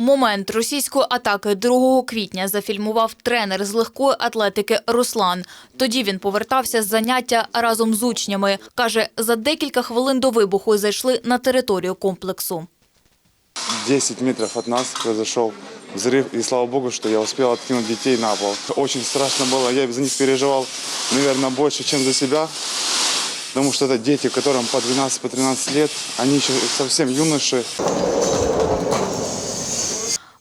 Момент російської атаки 2 квітня зафільмував тренер з легкої атлетики Руслан. Тоді він повертався з заняття разом з учнями. Каже, за декілька хвилин до вибуху зайшли на територію комплексу. 10 метров от нас произошел взрыв, и слава богу, что я успел откинуть детей на пол. Очень страшно было, я за них переживал, наверное, больше, чем за себя, потому что это дети, которым по 12-13 по 13 лет, они еще совсем юноши.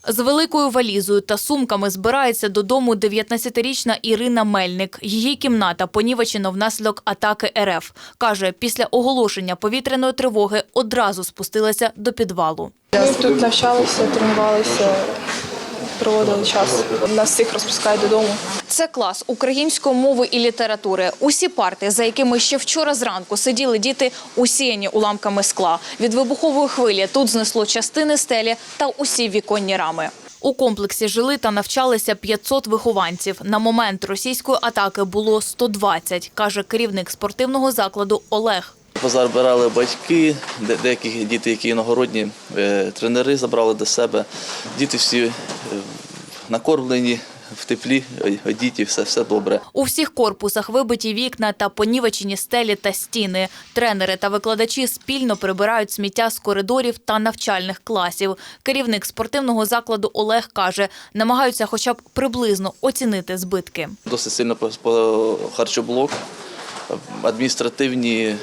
З великою валізою та сумками збирається додому 19-річна Ірина Мельник. Її кімната понівечено внаслідок атаки РФ. Каже, після оголошення повітряної тривоги одразу спустилася до підвалу. Ми тут навчалися, тренувалися, проводили час. Нас всіх розпускають додому. Це клас української мови і літератури. Усі парти, за якими ще вчора зранку сиділи діти, усіяні уламками скла. Від вибухової хвилі тут знесло частини стелі та усі віконні рами. У комплексі жили та навчалися 500 вихованців. На момент російської атаки було 120, каже керівник спортивного закладу Олег. Позабирали батьки, деякі діти, які іногородні, е, тренери забрали до себе. Діти всі е, накормлені, в теплі, одіті, все, все добре. У всіх корпусах вибиті вікна та понівечені стелі та стіни. Тренери та викладачі спільно прибирають сміття з коридорів та навчальних класів. Керівник спортивного закладу Олег каже, намагаються хоча б приблизно оцінити збитки. Досить сильно харчоблок, адміністративні е,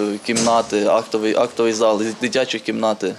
е, кімнати, актовий, актовий зал, дитячі кімнати.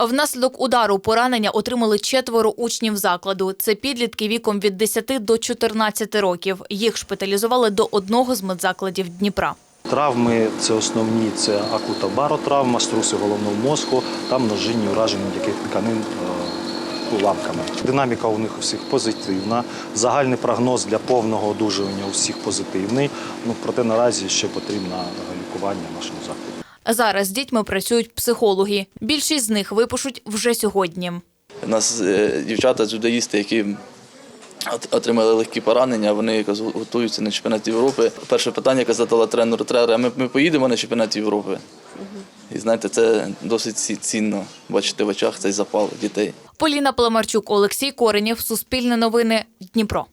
Внаслідок удару поранення отримали четверо учнів закладу. Це підлітки віком від 10 до 14 років. Їх шпиталізували до одного з медзакладів Дніпра. Травми це основні це акута баротравма, струси головного мозку та множинні ураження м'яких тканин е, уламками. Динаміка у них усіх позитивна. Загальний прогноз для повного одужування у всіх позитивний. Ну проте наразі ще потрібно лікування в нашому закладі. Зараз з дітьми працюють психологи. Більшість з них випишуть вже сьогодні. У нас е, дівчата, дзюдоїсти, які отримали легкі поранення, вони якраз готуються на чемпіонат Європи. Перше питання, яке задала тренеру, тренер, а ми, ми поїдемо на чемпіонат Європи. І знаєте, це досить цінно бачити в очах цей запал дітей. Поліна Паламарчук, Олексій Коренєв, Суспільне новини, Дніпро.